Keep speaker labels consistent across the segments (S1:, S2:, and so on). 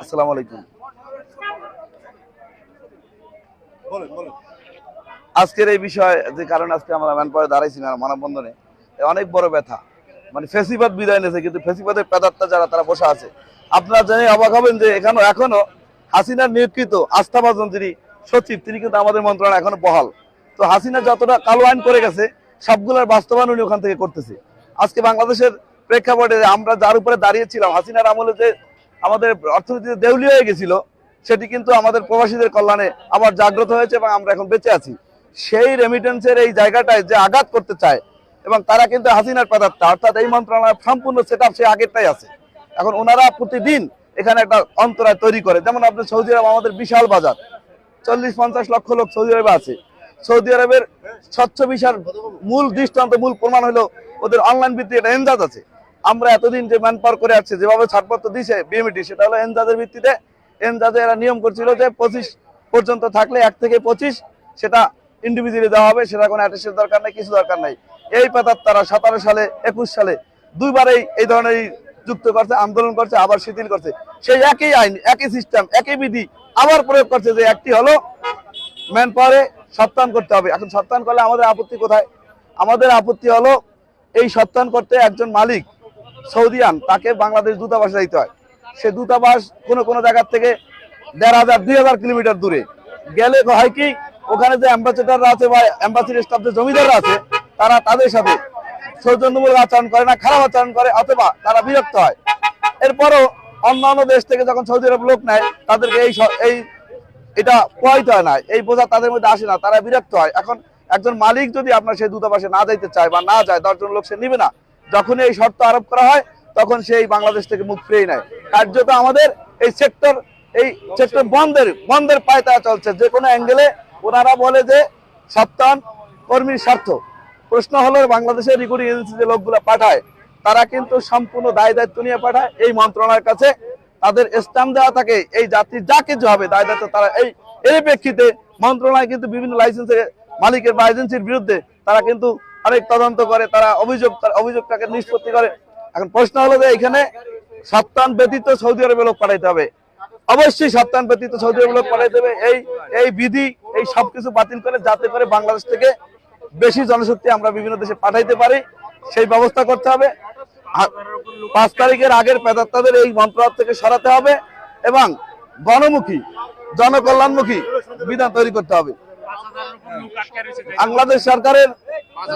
S1: আসসালামু আলাইকুম। আজকের এই বিষয় যে কারণে আজকে আমরা ম্যান পরে দাঁড়াইছিলাম মানববন্ধনে অনেক বড় ব্যথা। মানে ফেসিবাদ বিদায় নিয়েছে কিন্তু ফেসিবাদের পেদারটা যারা তারা বসে আছে। আপনারা জেনে অবাক হবেন যে এখানে এখনও হাসিনার নিয়োগকৃত আস্থাভাজন যিনি সচিব তিনি কিন্তু আমাদের মন্ত্রণালয় এখনও বহাল। তো হাসিনা যতটা কালো আইন করে গেছে সবগুলোর বাস্তবায়ন উনি ওখান থেকে করতেছে। আজকে বাংলাদেশের প্রেক্ষাপটে আমরা যার উপরে দাঁড়িয়েছিলাম, হাসিনার আমলে যে আমাদের অর্থনীতিতে দেউলিয়া হয়ে গেছিল, সেটি কিন্তু আমাদের প্রবাসীদের কল্যাণে আবার জাগ্রত হয়েছে এবং আমরা এখন বেঁচে আছি। সেই রেমিটেন্সের এই জায়গাটায় যে আঘাত করতে চায় এবং তারা কিন্তু হাসিনার পদার্থ, অর্থাৎ এই মন্ত্রণালয় সম্পূর্ণ সেট আপ সে আগেরটাই আছে। এখন ওনারা প্রতিদিন এখানে একটা অন্তরায় তৈরি করে, যেমন আপনি সৌদি আরব, আমাদের বিশাল বাজার চল্লিশ পঞ্চাশ লক্ষ লোক সৌদি আরবে আছে। সৌদি আরবের স্বচ্ছ ভিসার মূল দৃষ্টান্ত, মূল প্রমাণ হলো ওদের অনলাইন ভিত্তিক একটা এনজাজ আছে। আমরা এতদিন যে ম্যান পাওয়ার করে আসছে, যেভাবে ছাড়পত্র দিয়েছে বিএমটি সেটা হলো এনজাজের ভিত্তিতে। এনজাজে এরা নিয়ম করছিল যে পঁচিশ পর্যন্ত থাকলে এক থেকে পঁচিশ, সেটা ইন্ডিভিজুয়ালি দেওয়া হবে, সেটা কোনো অ্যাটেস্টের দরকার নেই, কিছু দরকার নেই। এই পাতার তারা সতেরো সালে, একুশ সালে দুইবারেই এই ধরনের যুক্ত করছে, আন্দোলন করছে, আবার শিথিল করছে। সেই একই আইন, একই সিস্টেম একই বিধি আবার প্রয়োগ করছে যে একটি হলো ম্যান পাওয়ারে সত্যায়ন করতে হবে। এখন সত্যায়ন করলে আমাদের আপত্তি কোথায়? আমাদের আপত্তি হলো এই সত্যায়ন করতে একজন মালিক সৌদিয়ান, তাকে বাংলাদেশ দূতাবাসে যাইতে হয়। সে দূতাবাস কোনো কোনো জায়গার থেকে দেড় হাজার, দুই হাজার কিলোমিটার দূরে। গেলে হয় কি, ওখানে যে অ্যাম্বাসেডাররা আছে বা অ্যাম্বাসির স্টাফ যে জমিদাররা আছে, তারা তাদের সাথে সৌজন্যমূলক আচরণ করে না, খারাপ আচরণ করে, অথবা তারা বিরক্ত হয়। এরপরও অন্যান্য দেশ থেকে যখন সৌদি আরব লোক নেয়, তাদেরকে এই এই এটা পোয়াইতে হয় না, এই বোঝা তাদের মধ্যে আসে না, তারা বিরক্ত হয়। এখন একজন মালিক যদি আপনার সেই দূতাবাসে না যাইতে চায় বা না যায়, দশজন লোক সে নিবে না যখন এই শর্ত আরোপ করা হয়, তখন সেই বাংলাদেশ থেকে মুখ ফিরিয়ে নেয়। কার্যত আমাদের এই সেক্টর এই সেক্টর বন্ধের বন্ধের পায়তারা চলছে। যে কোনো অ্যাঙ্গেলে ওনারা বলে যে সপ্তাহ কর্মীর স্বার্থ। প্রশ্ন হলো, বাংলাদেশের রিক্রুটিং এজেন্সি যে লোকগুলো পাঠায়, তারা কিন্তু সম্পূর্ণ দায় দায়িত্ব নিয়ে পাঠায়। এই মন্ত্রণালয়ের কাছে তাদের স্ট্যাম্প দেওয়া থাকে, এই যাত্রীর যা কিছু হবে, দায় দায়িত্ব তারা এই এর প্রেক্ষিতে মন্ত্রণালয় কিন্তু বিভিন্ন লাইসেন্সের মালিকের বা এজেন্সির বিরুদ্ধে তারা কিন্তু অনেক তদন্ত করে, তারা অভিযোগ অভিযোগটাকে নিষ্পত্তি করে। এখন প্রশ্ন হলো যে এখানে সপ্তাহ ব্যতীত সৌদি আরবে লোক পাঠাইতে হবে। অবশ্যই সপ্তাহ ব্যতীত সৌদি আরবে লোক পাঠাইতে হবে। এই এই বিধি, এই সবকিছু বাতিল করে, যাতে করে বাংলাদেশ থেকে বেশি জনশক্তি আমরা বিভিন্ন দেশে পাঠাইতে পারি, সেই ব্যবস্থা করতে হবে। পাঁচ তারিখের আগের পেদাত্তাদের এই মন্ত্রণালয় থেকে সরাতে হবে এবং গণমুখী, জনকল্যাণমুখী বিধান তৈরি করতে হবে। বাংলাদেশ সরকারের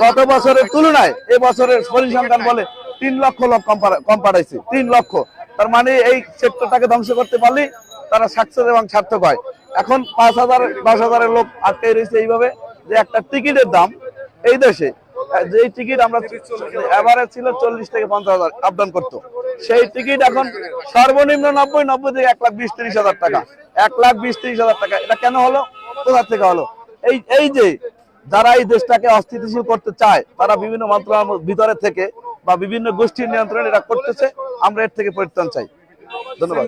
S1: গত বছরের তুলনায় এ বছরের পরিসংখ্যান বলে তিন লক্ষ লোক কম পাঠা- পাঠাইছে তিন লক্ষ। তার মানে এই সেক্টরটাকে ধ্বংস করতে পারলে তারা সাকসেস এবং সার্থক হয়। এখন পাঁচ হাজার, দশ হাজারের লোক আটকে রয়েছে এইভাবে যে একটা টিকিটের দাম এই দেশে যেই টিকিট আমরা এভারেজ ছিল চল্লিশ থেকে পঞ্চাশ হাজার আপডাউন করতো। সেই টিকিট এখন সর্বনিম্ন নব্বই নব্বই থেকে এক লাখ বিশ, ত্রিশ হাজার টাকা। এক লাখ বিশ, ত্রিশ হাজার টাকা। এটা কেন হলো? কোথা থেকে হলো? এই এই যে যারা এই দেশটাকে অস্থিতিশীল করতে চায়, তারা বিভিন্ন মন্ত্রণালয়ের ভিতরে থেকে বা বিভিন্ন গোষ্ঠীর নিয়ন্ত্রণে এটা করতেছে, আমরা এর থেকে পরিত্রাণ চাই। ধন্যবাদ।